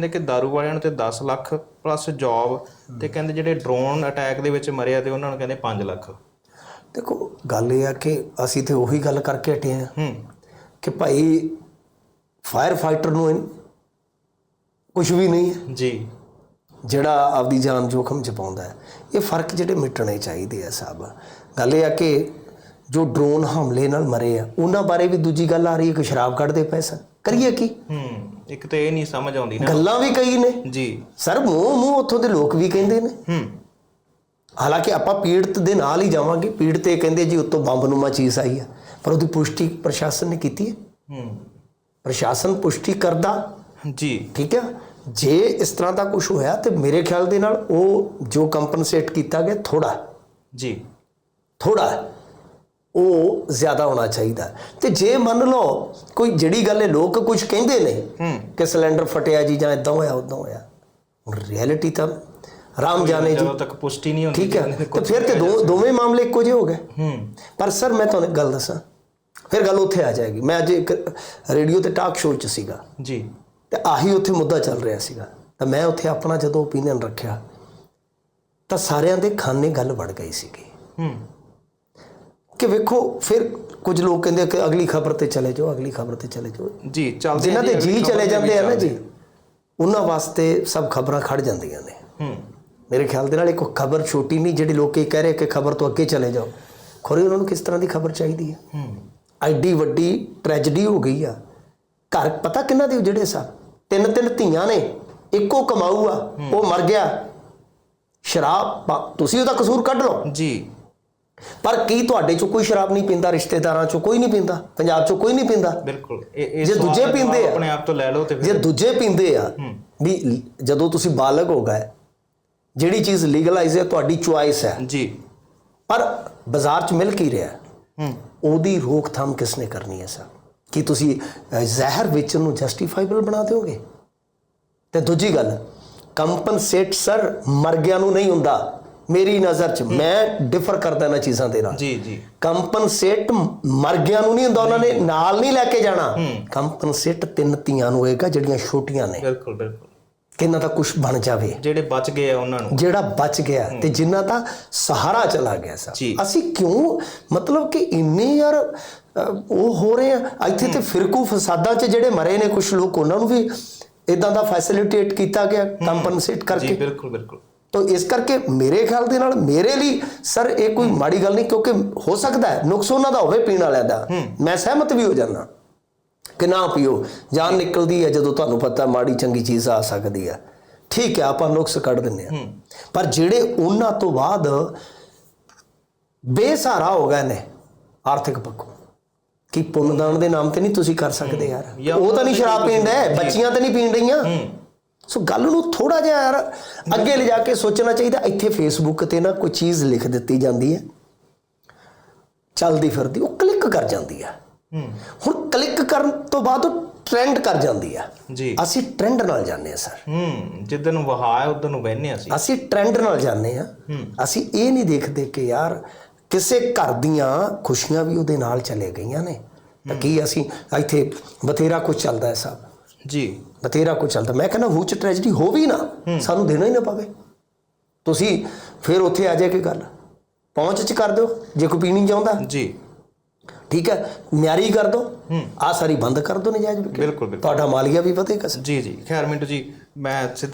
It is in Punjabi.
ਕਹਿੰਦੇ ਕਿ ਦਾਰੂ ਵਾਲਿਆਂ ਨੂੰ ਤੇ 10 ਲੱਖ ਪਲੱਸ ਜੌਬ ਤੇ ਕਹਿੰਦੇ ਜਿਹੜੇ ਡਰੋਨ ਅਟੈਕ ਦੇ ਵਿੱਚ ਮਰੇ ਆ ਤੇ ਉਹਨਾਂ ਨੂੰ ਕਹਿੰਦੇ 5 ਲੱਖ। ਦੇਖੋ ਗੱਲ ਇਹ ਆ ਕਿ ਅਸੀਂ ਤੇ ਉਹੀ ਗੱਲ ਕਰਕੇ ਹਟੇ ਆ ਹੂੰ। ਕਿ ਭਾਈ ਫਾਇਰ ਫਾਈਟਰ ਨੂੰ ਕੁਝ ਵੀ ਨਹੀਂ ਹੈ। ਜੀ। ਜਿਹੜਾ ਆਪਦੀ ਜਾਨ ਜੋਖਮ ਚ ਪਾਉਂਦਾ ਹੈ। ਇਹ ਫ਼ਰਕ ਜਿਹੜੇ ਮਿਟਣੇ ਚਾਹੀਦੇ ਆ ਸਭ। ਗੱਲ ਇਹ ਆ ਕਿ ਜੋ ਡਰੋਨ ਹਮਲੇ ਨਾਲ ਮਰੇ ਆ ਉਹਨਾਂ ਬਾਰੇ ਵੀ ਦੂਜੀ ਗੱਲ ਆ ਰਹੀ ਹੈ ਕਿ ਸ਼ਰਾਬ ਕੱਢਦੇ ਪੈਸਾ ਕਰੀਏ ਕੀ? ਹੂੰ। ਇੱਕ ਤੇ ਇਹ ਨਹੀਂ ਸਮਝ ਆਉਂਦੀ ਨਾ। ਗੱਲਾਂ ਵੀ ਕਈ ਨੇ। ਜੀ। ਸਰ ਮੂੰਹ ਮੂੰਹ ਉੱਥੋਂ ਦੇ ਲੋਕ ਵੀ ਕਹਿੰਦੇ ਨੇ। ਹੂੰ। ਹਾਲਾਂਕਿ ਆਪਾਂ ਪੀੜਤ ਦੇ ਨਾਲ ਹੀ ਜਾਵਾਂਗੇ। ਪੀੜਤ ਇਹ ਕਹਿੰਦੇ ਜੀ ਉੱਤੋਂ ਬੰਬਨੁਮਾ ਚੀਜ਼ ਆਈ ਆ। ਪਰ ਉਹਦੀ ਪੁਸ਼ਟੀ ਪ੍ਰਸ਼ਾਸਨ ਨੇ ਕੀਤੀ ਹੈ। ਹੂੰ। ਪ੍ਰਸ਼ਾਸਨ ਪੁਸ਼ਟੀ ਕਰਦਾ। ਜੀ। ਠੀਕ ਹੈ ਜੇ ਇਸ ਤਰ੍ਹਾਂ ਦਾ ਕੁਝ ਹੋਇਆ ਤੇ ਮੇਰੇ ਖਿਆਲ ਦੇ ਨਾਲ ਉਹ ਜੋ ਕੰਪਨਸੇਟ ਕੀਤਾ ਗਿਆ ਥੋੜਾ ਜੀ। ਥੋੜਾ ਉਹ ਜ਼ਿਆਦਾ ਹੋਣਾ ਚਾਹੀਦਾ। ਤੇ ਜੇ ਮੰਨ ਲਓ ਕੋਈ ਜਿਹੜੀ ਗੱਲ ਹੈ ਲੋਕ ਕੁਝ ਕਹਿੰਦੇ ਨੇ ਕਿ ਸਿਲੰਡਰ ਫਟਿਆ ਜੀ ਜਾਂ ਇਦਾਂ ਹੋਇਆ ਉਦਾਂ ਹੋਇਆ ਹੁਣ ਰਿਐਲਿਟੀ ਤਾਂ ਰਾਮ ਜਾਣੇ ਜੀ। ਜਦੋਂ ਤੱਕ ਪੁਸ਼ਟੀ ਨਹੀਂ ਹੁੰਦੀ ਠੀਕ ਹੈ ਤੇ ਫਿਰ ਤੇ ਦੋ ਦੋਵੇਂ ਮਾਮਲੇ ਇੱਕੋ ਜਿਹੇ ਹੋ ਗਏ। ਹੂੰ। ਪਰ ਸਰ ਮੈਂ ਤੁਹਾਨੂੰ ਗੱਲ ਦੱਸਾਂ ਫਿਰ ਗੱਲ ਉੱਥੇ ਆ ਜਾਏਗੀ। ਮੈਂ ਅੱਜ ਇੱਕ ਰੇਡੀਓ ਤੇ ਟਾਕ ਸ਼ੋਅ 'ਚ ਸੀਗਾ। ਜੀ। ਤੇ ਆਹੀ ਉੱਥੇ ਮੁੱਦਾ ਚੱਲ ਰਿਹਾ ਸੀਗਾ। ਤਾਂ ਮੈਂ ਉੱਥੇ ਆਪਣਾ ਜਦੋਂ ਓਪੀਨੀਅਨ ਰੱਖਿਆ ਤਾਂ ਸਾਰਿਆਂ ਦੇ ਖਾਨੇ ਗੱਲ ਵੜ ਗਈ ਸੀਗੀ। ਹੂੰ। ਕਿ ਵੇਖੋ ਫਿਰ ਕੁਝ ਲੋਕ ਕਹਿੰਦੇ ਕਿ ਅਗਲੀ ਖਬਰ ਤੇ ਚਲੇ ਜਾਓ ਅਗਲੀ ਖਬਰ ਤੇ ਚਲੇ ਜਾਓ। ਜੀ ਚੱਲਦੇ ਜਿਨ੍ਹਾਂ ਅਗਲੀ ਜੀ ਚਲੇ ਜਾਂਦੇ ਆ ਨਾ ਜੀ ਉਹਨਾਂ ਵਾਸਤੇ ਸਭ ਖਬਰਾਂ ਖੜ ਜਾਂਦੀਆਂ ਨੇ। ਹੂੰ। ਮੇਰੇ ਖਿਆਲ ਦੇ ਨਾਲ ਇੱਕ ਖਬਰ ਛੋਟੀ ਨਹੀਂ ਜਿਹੜੀ ਲੋਕ ਇਹ ਕਹਿ ਰਹੇ ਕਿ ਖਬਰ ਤੋਂ ਅੱਗੇ ਚਲੇ ਜਾਓ। ਖੋਰੇ ਉਹਨਾਂ ਨੂੰ ਕਿਸ ਤਰ੍ਹਾਂ ਦੀ ਖਬਰ ਚਾਹੀਦੀ ਹੈ? ਹੂੰ। ਐਡੀ ਵੱਡੀ ਟ੍ਰੈਜੇਡੀ ਹੋ ਗਈ ਆ। ਘਰ ਪਤਾ ਕਿੰਨਾ ਦੇ ਜਿਹੜੇ ਸਾ? ਤਿੰਨ ਤਿੰਨ ਧੀਆਂ ਨੇ ਇੱਕੋ ਕਮਾਊ ਆ ਉਹ ਮਰ ਗਿਆ। ਸ਼ਰਾਬ ਤੁਸੀਂ ਉਹਦਾ ਕਸੂਰ ਕੱਢ ਲਓ। ਜੀ। ਪਰ ਕੀ ਤੁਹਾਡੇ ਚੋਂ ਕੋਈ ਸ਼ਰਾਬ ਨਹੀਂ ਪੀਂਦਾ ਰਿਸ਼ਤੇਦਾਰਾਂ ਚੋਂ ਕੋਈ ਨਹੀਂ ਪੀਂਦਾ ਪੰਜਾਬ ਚੋਂ ਕੋਈ ਨਹੀਂ ਪੀਂਦਾ? ਬਿਲਕੁਲ। ਜੇ ਦੂਜੇ ਪੀਂਦੇ ਆ। ਆਪਣੇ ਆਪ ਤੋਂ ਲੈ ਲਓ ਤੇ ਜੇ ਦੂਜੇ ਪੀਂਦੇ ਆ ਵੀ ਜਦੋਂ ਤੁਸੀਂ ਬਾਲਗ ਹੋ ਗਏ ਜਿਹੜੀ ਚੀਜ਼ ਲੀਗਲਾਈਜ਼ ਹੈ ਤੁਹਾਡੀ ਚੁਆਇਸ ਹੈ। ਜੀ। ਪਰ ਬਾਜ਼ਾਰ 'ਚ ਮਿਲ ਕੀ ਰਿਹਾ? ਹੈ? ਉਹਦੀ ਰੋਕਥਾਮ ਕਿਸ ਨੇ ਕਰਨੀ ਹੈ ਸਰ? ਕੀ ਤੁਸੀਂ ਜ਼ਹਿਰ ਵੇਚਣ ਨੂੰ ਜਸਟੀਫਾਈਬਲ ਬਣਾ ਦਿਓਗੇ? ਤੇ ਦੂਜੀ ਗੱਲ ਕੰਪਨਸੇਟ ਸਰ ਮਰ ਗਿਆ ਨੂੰ ਨਹੀਂ ਹੁੰਦਾ। ਮੇਰੀ ਨਜ਼ਰ 'ਚ ਮੈਂ ਡਿਫਰ ਕਰਦਾ ਇਹਨਾਂ ਚੀਜ਼ਾਂ ਦੇ ਨਾਲ। ਜੀ ਜੀ। ਕੰਪਨਸੇਟ ਮਰ ਗਿਆ ਨੂੰ ਨਹੀਂ ਹੁੰਦਾ ਉਹਨਾਂ ਨੇ ਨਾਲ ਨਹੀਂ ਲੈ ਕੇ ਜਾਣਾ। ਕੰਪਨਸੇਟ ਤਿੰਨ ਧੀਆਂ ਨੂੰ ਹੋਏਗਾ ਜਿਹੜੀਆਂ ਛੋਟੀਆਂ ਨੇ। ਬਿਲਕੁਲ ਬਿਲਕੁਲ। ਕਿ ਇਹਨਾਂ ਦਾ ਕੁਝ ਬਣ ਜਾਵੇ। ਜਿਹੜੇ ਬਚ ਗਏ ਆ ਉਹਨਾਂ ਨੂੰ। ਜਿਹੜਾ ਬਚ ਗਿਆ ਤੇ ਜਿਨ੍ਹਾਂ ਦਾ ਸਹਾਰਾ ਚਲਾ ਗਿਆ ਜੀ। ਅਸੀਂ ਕਿਉਂ ਮਤਲਬ ਕਿ ਇੰਨੇ ਯਾਰ ਉਹ ਹੋ ਰਹੇ ਆ। ਇੱਥੇ ਤੇ ਫਿਰਕੂ ਫਸਾਦਾਂ 'ਚ ਜਿਹੜੇ ਮਰੇ ਨੇ ਕੁਝ ਲੋਕ ਉਹਨਾਂ ਨੂੰ ਵੀ ਇਦਾਂ ਦਾ ਫੈਸਿਲਿਟੇਟ ਕੀਤਾ ਗਿਆ ਕੰਪਨਸੇਟ ਜੀ ਕਰਕੇ। ਬਿਲਕੁਲ ਬਿਲਕੁਲ। ਤਾਂ ਇਸ ਕਰਕੇ ਮੇਰੇ ਖਿਆਲ ਦੇ ਨਾਲ ਮੇਰੇ ਲਈ ਸਰ ਇਹ ਕੋਈ ਮਾੜੀ ਗੱਲ ਨਹੀਂ ਕਿਉਂਕਿ ਹੋ ਸਕਦਾ ਹੈ ਨੁਕਸ ਉਹਨਾਂ ਦਾ ਹੋਵੇ ਪੀਣ ਵਾਲਿਆਂ ਦਾ ਮੈਂ ਸਹਿਮਤ ਵੀ ਹੋ ਜਾਂਦਾ ਕਿ ਨਾ ਪੀਓ ਜਾਨ ਨਿਕਲਦੀ ਹੈ ਜਦੋਂ ਤੁਹਾਨੂੰ ਪਤਾ ਮਾੜੀ ਚੰਗੀ ਚੀਜ਼ ਆ ਸਕਦੀ ਹੈ ਠੀਕ ਹੈ ਆਪਾਂ ਨੁਕਸ ਕੱਢ ਦਿੰਦੇ ਆ ਪਰ ਜਿਹੜੇ ਉਹਨਾਂ ਤੋਂ ਬਾਅਦ ਬੇਸਹਾਰਾ ਹੋ ਗਏ ਨੇ ਆਰਥਿਕ ਪੱਖੋਂ ਕਿ ਪੁੰਨਦਾਨ ਦੇ ਨਾਮ ਤੇ ਨਹੀਂ ਤੁਸੀਂ ਕਰ ਸਕਦੇ ਯਾਰ ਉਹ ਤਾਂ ਨਹੀਂ ਸ਼ਰਾਬ ਪੀਂਦਾ ਬੱਚੀਆਂ ਤਾਂ ਨਹੀਂ ਪੀਣ ਰਹੀਆਂ ਸੋ ਗੱਲ ਨੂੰ ਥੋੜਾ ਜਿਹਾ ਯਾਰ ਅੱਗੇ ਲਿਜਾ ਕੇ ਸੋਚਣਾ ਚਾਹੀਦਾ। ਇੱਥੇ ਫੇਸਬੁੱਕ ਤੇ ਨਾ ਕੋਈ ਚੀਜ਼ ਲਿਖ ਦਿੱਤੀ ਜਾਂਦੀ ਹੈ। ਚੱਲਦੀ ਫਿਰਦੀ ਉਹ ਕਲਿੱਕ ਕਰ ਜਾਂਦੀ ਹੈ ਹੂੰ। ਹੁਣ ਕਲਿੱਕ ਕਰਨ ਤੋਂ ਬਾਅਦ ਉਹ ਟ੍ਰੈਂਡ ਕਰ ਜਾਂਦੀ ਹੈ ਜੀ। ਅਸੀਂ ਟ੍ਰੈਂਡ ਨਾਲ ਜਾਂਦੇ ਹਾਂ ਸਰ ਹੂੰ ਜਿੱਦਨ ਨੂੰ ਵਹਾ ਹੈ ਉਦੋਂ ਨੂੰ ਬਹਿਨੇ ਅਸੀਂ। ਅਸੀਂ ਟ੍ਰੈਂਡ ਨਾਲ ਜਾਂਦੇ ਹਾਂ। ਅਸੀਂ ਇਹ ਨਹੀਂ ਦੇਖਦੇ ਕਿ ਯਾਰ ਕਿਸੇ ਘਰ ਦੀਆਂ ਖੁਸ਼ੀਆਂ ਵੀ ਉਹਦੇ ਨਾਲ ਚਲੇ ਗਈਆਂ ਨੇ। ਤਾਂ ਕੀ ਅਸੀਂ ਇੱਥੇ ਬਥੇਰਾ ਕੁਝ ਚੱਲਦਾ ਹੈ ਸਭ ਜੀ। ਬਥੇਰਾ ਕੁਝ ਚੱਲਦਾ। ਮੈਂ ਕਹਿੰਦਾ ਹੂਚ ਟ੍ਰੈਜਡੀ ਹੋ ਵੀ ਨਾ ਸਾਨੂੰ ਦੇਣਾ ਹੀ ਨਾ ਪਵੇ। ਤੁਸੀਂ ਫਿਰ ਉੱਥੇ ਆ ਜਾਏ ਕਿ ਗੱਲ। ਪਹੁੰਚ ਚ ਕਰ ਦਿਓ ਜੇ ਕੋਈ ਪੀਣੀ ਚਾਹੁੰਦਾ। ਜੀ। ਠੀਕ ਹੈ ਮਿਆਰੀ ਕਰ ਦਿਓ ਆ ਸਾਰੀ ਬੰਦ ਕਰ ਦਿਓ ਨਜਾਇਜ਼। ਬਿਲਕੁਲ ਬਿਲਕੁਲ। ਤੁਹਾਡਾ ਮਾਲੀਆ ਵੀ ਵਧੇਗਾ। ਜੀ ਜੀ। ਖੈਰ ਮਿੰਟੂ ਜੀ ਮੈਂ ਸਿੱਧਾ